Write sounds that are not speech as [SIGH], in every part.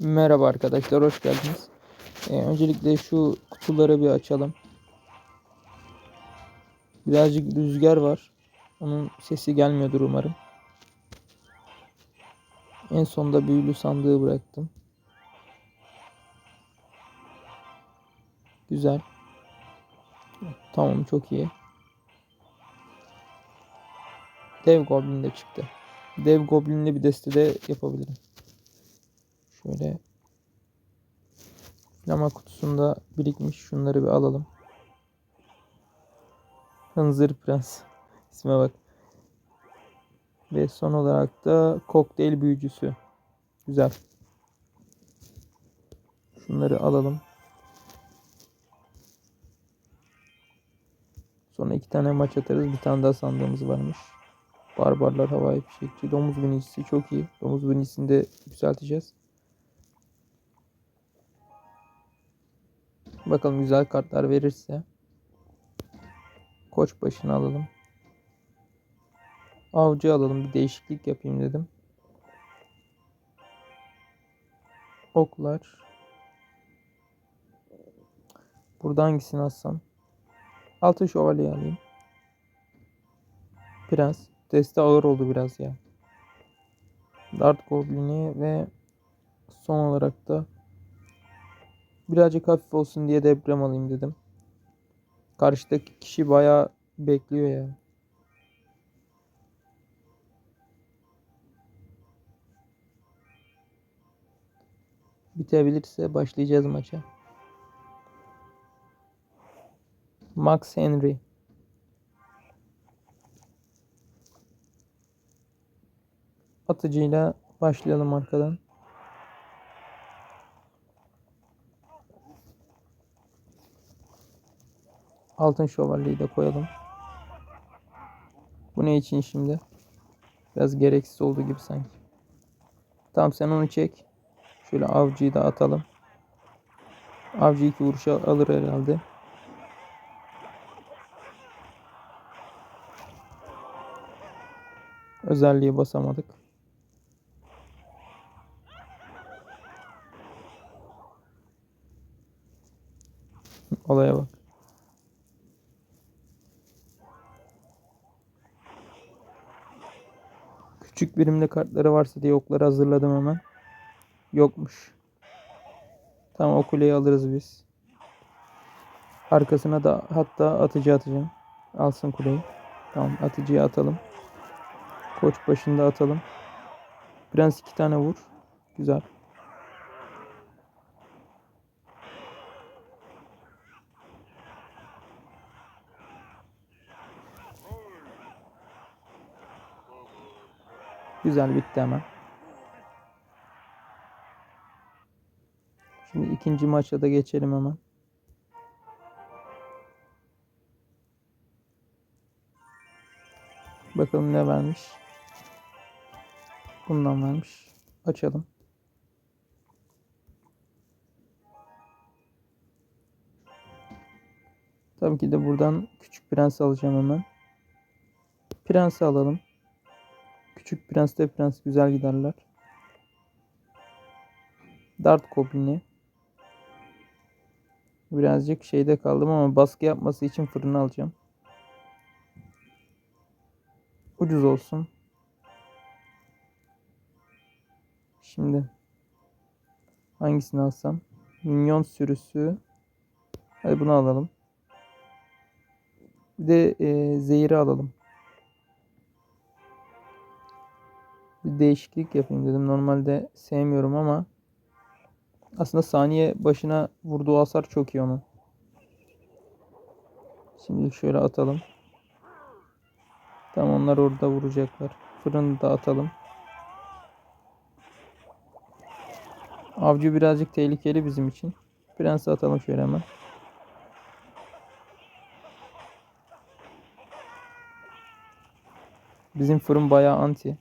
Merhaba arkadaşlar, hoş geldiniz. Ee, öncelikle şu kutuları bir açalım. Birazcık rüzgar var. Onun sesi gelmiyordur umarım. En sonda büyülü sandığı bıraktım. Güzel. Tamam, çok iyi. Dev Goblin de çıktı. Dev Goblin'li bir destede yapabilirim. Şöyle Flama kutusunda birikmiş. Şunları bir alalım. Hınzır Prens. [LAUGHS] İsme bak. Ve son olarak da kokteyl büyücüsü. Güzel. Şunları alalım. Sonra iki tane maç atarız. Bir tane daha sandığımız varmış. Barbarlar havai fişekçi. Domuz binicisi çok iyi. Domuz binicisini de yükselteceğiz. Bakalım güzel kartlar verirse. Koç başını alalım. Avcı alalım. Bir değişiklik yapayım dedim. Oklar. Burada hangisini alsam? Altın şövalye alayım. Prens. Deste ağır oldu biraz ya. Dart Goblin'i ve son olarak da birazcık hafif olsun diye deprem alayım dedim. Karşıdaki kişi bayağı bekliyor ya. Bitebilirse başlayacağız maça. Max Henry. Atıcıyla başlayalım arkadan. Altın şövalyeyi de koyalım. Bu ne için şimdi? Biraz gereksiz oldu gibi sanki. Tamam sen onu çek. Şöyle avcıyı da atalım. Avcı iki vuruş al- alır herhalde. Özelliği basamadık. Olaya bak. Küçük birimli kartları varsa diye okları hazırladım hemen. Yokmuş. Tamam o kuleyi alırız biz. Arkasına da hatta atıcı atacağım. Alsın kuleyi. Tamam atıcıyı atalım. Koç başında atalım. Prens iki tane vur. Güzel. Güzel bitti hemen. Şimdi ikinci maça da geçelim hemen. Bakalım ne vermiş. Bundan vermiş. Açalım. Tabii ki de buradan küçük prens alacağım hemen. Prensi alalım. Küçük prens de prens güzel giderler. Dart Goblin'i. Birazcık şeyde kaldım ama baskı yapması için fırını alacağım. Ucuz olsun. Şimdi hangisini alsam? Minyon sürüsü. Hadi bunu alalım. Bir de e, zehiri alalım. Bir değişiklik yapayım dedim. Normalde sevmiyorum ama aslında saniye başına vurduğu hasar çok iyi onun. Şimdi şöyle atalım. Tam onlar orada vuracaklar. Fırını da atalım. Avcı birazcık tehlikeli bizim için. Prensi atalım şöyle hemen. Bizim fırın bayağı anti.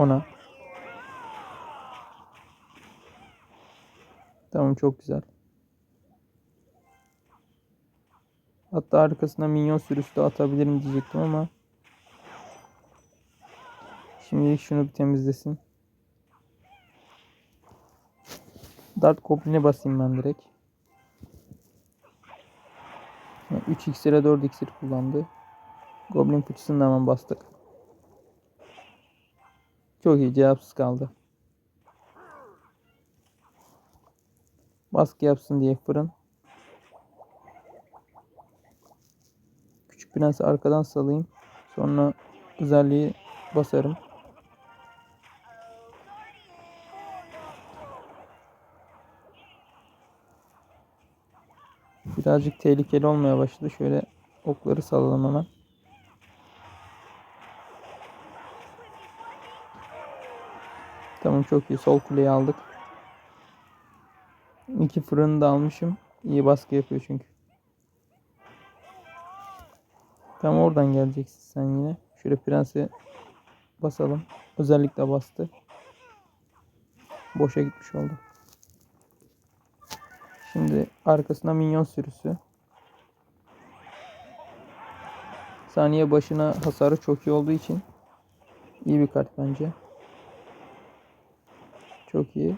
Ona. Tamam çok güzel. Hatta arkasına minyon sürüsü de atabilirim diyecektim ama Şimdi şunu bir temizlesin. Dart Goblin'e basayım ben direkt. 3 iksire 4 iksir kullandı. Goblin fıçısını da hemen bastık. Çok iyi cevapsız kaldı. Baskı yapsın diye fırın. Küçük prensi arkadan salayım. Sonra özelliği basarım. Birazcık tehlikeli olmaya başladı. Şöyle okları salalım hemen. Tamam çok iyi. Sol kuleyi aldık. İki fırını da almışım. İyi baskı yapıyor çünkü. Tam oradan geleceksin sen yine. Şöyle prensi basalım. Özellikle bastı. Boşa gitmiş oldu. Şimdi arkasına minyon sürüsü. Saniye başına hasarı çok iyi olduğu için iyi bir kart bence. Çok iyi.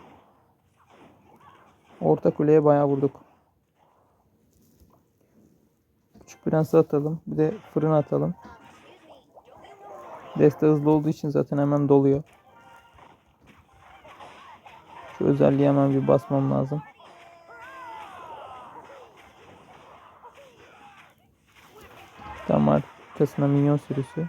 Orta kuleye bayağı vurduk. Küçük prensi atalım. Bir de fırın atalım. Deste hızlı olduğu için zaten hemen doluyor. Şu özelliği hemen bir basmam lazım. Tam arkasına minyon sürüsü.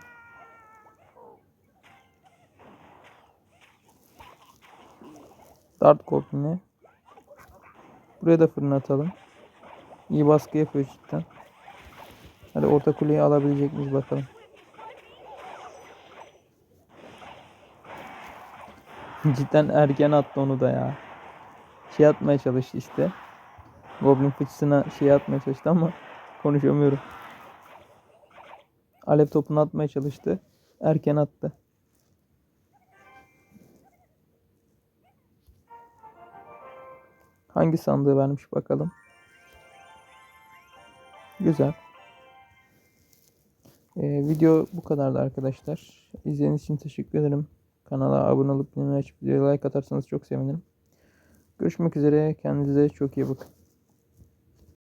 Dart Goblin'i. Buraya da fırın atalım. İyi baskı yapıyor cidden. Hadi orta kuleyi alabilecek miyiz bakalım. [LAUGHS] Cidden erken attı onu da ya. Şey atmaya çalıştı işte. Goblin fıçısına şey atmaya çalıştı ama [LAUGHS] konuşamıyorum. Alev topunu atmaya çalıştı. Erken attı. Hangi sandığı vermiş bakalım. Güzel. Ee, video bu kadardı arkadaşlar. İzlediğiniz için teşekkür ederim. Kanala abone olup bildirimleri açıp videoya like atarsanız çok sevinirim. Görüşmek üzere. Kendinize çok iyi bakın.